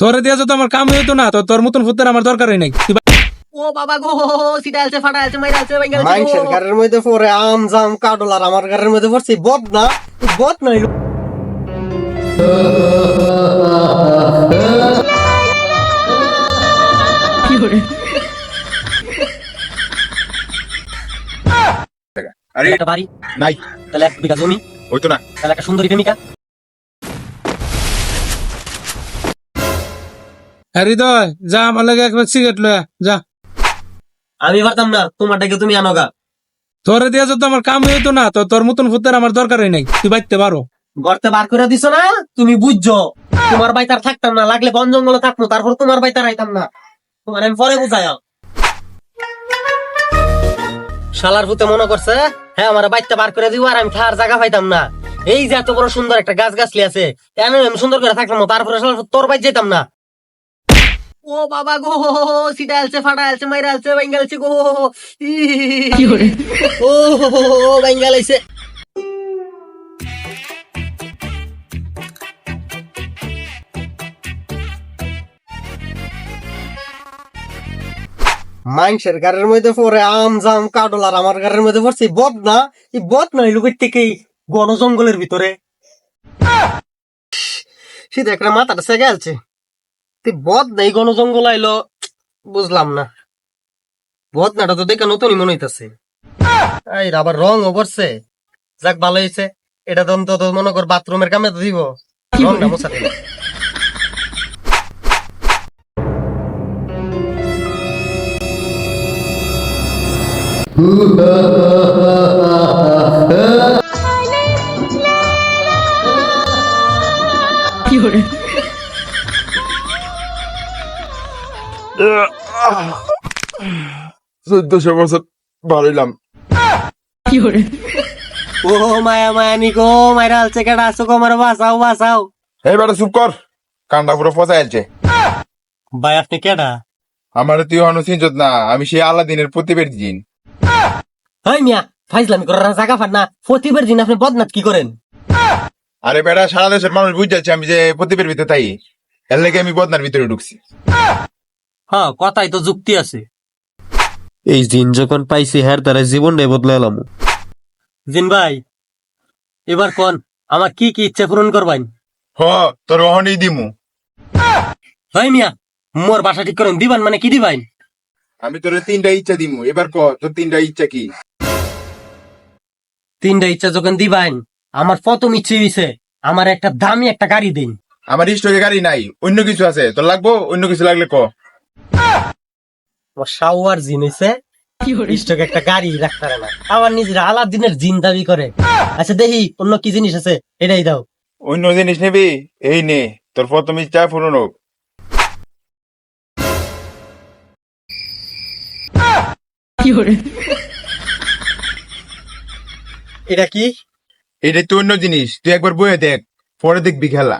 তোরে দিয়া তো আমার কাম হইতো না তো তোর মতন ফুতের আমার দরকারই নাই। ও বাবা গো সিটা আছে ফাটা আছে মাইরা আছে বাইঙ্গা আছে মানুষের গাড়ির মধ্যে পরে আম জাম কাডল আর আমার গাড়ির মধ্যে পড়ছে বদ না বদ নাই আরে একটা বাড়ি নাই। তাহলে এক বিঘা জমি। হইতো না। তাহলে একটা সুন্দরী প্রেমিকা। হৃদয় যা আমার লাগে একবার সিগারেট লয়া যা। আমি পারতাম না তোমারটাকে তুমি আনোগা তোরে দিয়া তো আমার কাম হইতো না তো তোর মতন ফুতের আমার দরকারই নাই তুই বাইতে পারো। গর্তে বার করে দিছো না? তুমি বুঝছ তোমার বাইতার থাকতাম না লাগলে বন জঙ্গলে থাকব তারপর তোমার বাইতার আইতাম না। তোমার আমি পরে বুঝাই শালার ভূতে মনে করছে হ্যাঁ আমার বাইতে বার করে দিব আর আমি খাওয়ার জায়গা পাইতাম না। এই যে এত বড় সুন্দর একটা গাছ গাছলি আছে আমি সুন্দর করে থাকলাম না, তারপরে শালার তোর বাইর যেতাম না। ও বাবা গো সিটা আছে ফাটা আছে মাইরা আছে বেঙ্গাল আছে গো। ও বেঙ্গাল আছে মানুষের গাড়ির মধ্যে পরে আম জাম কাডল আর আমার গাড়ির মধ্যে পড়ছে বদ না এই বদ নাই লোকের থেকে বন জঙ্গলের ভিতরে। সেটা একটা মাথাটা সেগে আছে তুই বদ নাই গণ জঙ্গল আইলো বুঝলাম না। বদ নাটা তো দেখে নতুনই মনে হইতাছে। এই আবার রং পড়ছে যাক ভালো হয়েছে এটা তো অন্তত মনে কর বাথরুমের কামে তো দিব। রংটা মোছা দিল চোদ্দশো বছর ভালোইলাম ও মায়া মায়ানি গো মাইরা আলছে কেডা আসো গো আমার বাসাও বাসাও এই বেটা চুপ কর কান্ডা পুরো ফসাই আছে ভাই আপনি কেডা? আমার তুই অনুচিত না আমি সেই আলাদিনের প্রতিবের জিন। হাই মিয়া ফাইজলামি করার জায়গা ফাট না। প্রতিবার দিন আপনি বদনাথ কি করেন? আরে বেটা সারা দেশের মানুষ বুঝ যাচ্ছে আমি যে প্রতিবের ভিতরে তাই। এর লেগে আমি বদনার ভিতরে ঢুকছি। হ্যাঁ কথাই তো যুক্তি আছে। এই জিন যখন পাইছি হ্যার তারা জীবনটাই বদলে এলাম। জিন ভাই এবার কোন? আমার কি কি ইচ্ছা পূরণ করবাইন হ তোর অহনই দিমু। হাই মিয়া মোর বাসা ঠিক করেন। দিবান মানে কি দিবাইন আমি তোর তিনটা ইচ্ছা দিমু। এবার ক তোর তিনটা ইচ্ছা কি? তিনটা ইচ্ছা যখন দিবাইন আমার প্রথম ইচ্ছে হইছে আমার একটা দামি একটা গাড়ি দিন। আমার স্টকে গাড়ি নাই অন্য কিছু আছে। তোর লাগবো? অন্য কিছু লাগলে ক? শাওয়ার জিন হইছে। ইস্টক একটা গাড়ি রাখতে পারে না। আবার নিজের আলাদিনের জিন দাবি করে। আচ্ছা দেখি অন্য কি জিনিস আছে? এটাই দাও। অন্য জিনিস নিবি? এই নে তোর প্রথম ইচ্ছা পূরণ হোক। এটা কি? এটা তো অন্য জিনিস। তুই একবার বয়ে দেখ পরে দেখবি খেলা।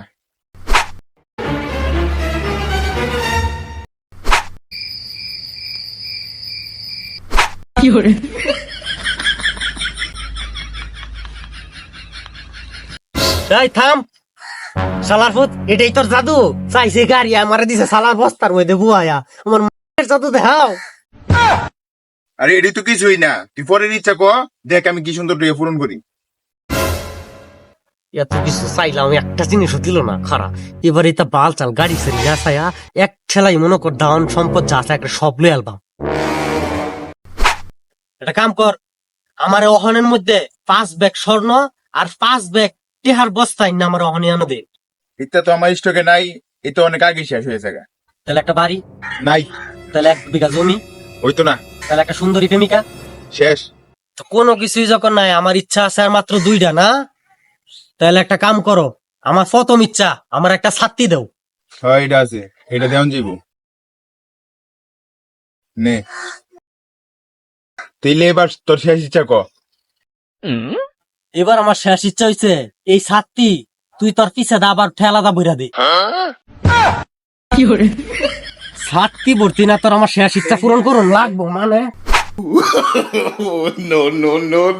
এই থাম। সালার ফুট এটাই তোর জাদু? চাইছে গাড়ি আমারে দিছে সালার বস্তার মধ্যে বুয়ায়া। আমার মায়ের জাদু দেখাও। আরে এটি তো কিছুই না। তুই পরের ইচ্ছা ক দেখ আমি কি সুন্দর দিয়ে পূরণ করি। এত কিছু চাইলাম একটা জিনিসও দিল না খারাপ এবার এটা বাল চাল গাড়ি সেরি এক ঠেলাই মনে কর দান সম্পদ যা একটা সব লই আলবাম। একটা কাম কর আমার অহনের মধ্যে পাঁচ ব্যাগ স্বর্ণ আর পাঁচ ব্যাগ টেহার বস্তায় না আমার অহনে আনো দে। এটা তো আমার স্টকে নাই এটা অনেক আগে শেষ হয়েছে গা। তাহলে একটা বাড়ি নাই। তাহলে এক বিঘা জমি ওই তো না। তাহলে একটা সুন্দরী প্রেমিকা। শেষ। তো কোনো কিছুই যখন নাই আমার ইচ্ছা আছে আর মাত্র দুইটা না? তাহলে একটা কাম করো আমার প্রথম ইচ্ছা আমার একটা ছাত্তি দাও। হয় এটা আছে। এটা দেওয়ান যাইব। নে। তুই লে এবার তোর শেষ ইচ্ছা ক। এবার আমার শেষ ইচ্ছা হইছে এই সাতটি। তুই তোর পিছে দা আবার ঠেলা দা বইরা দে। সাতটি ভর্তি না তোর আমার শেষ ইচ্ছা পূরণ করুন লাগবো মানে।